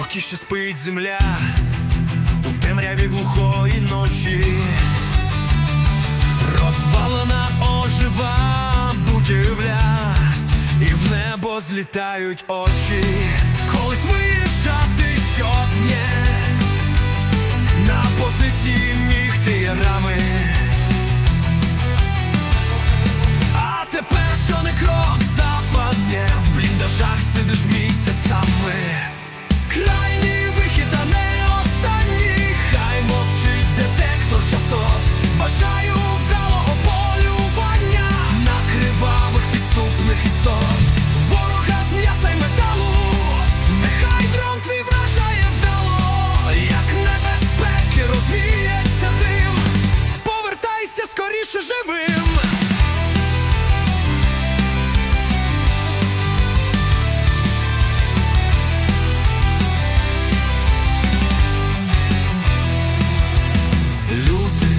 поки ще спить земля у темряві глухої ночі, розпалена ожива будівля, і в небо злітають очі, колись виїжджати. Lute.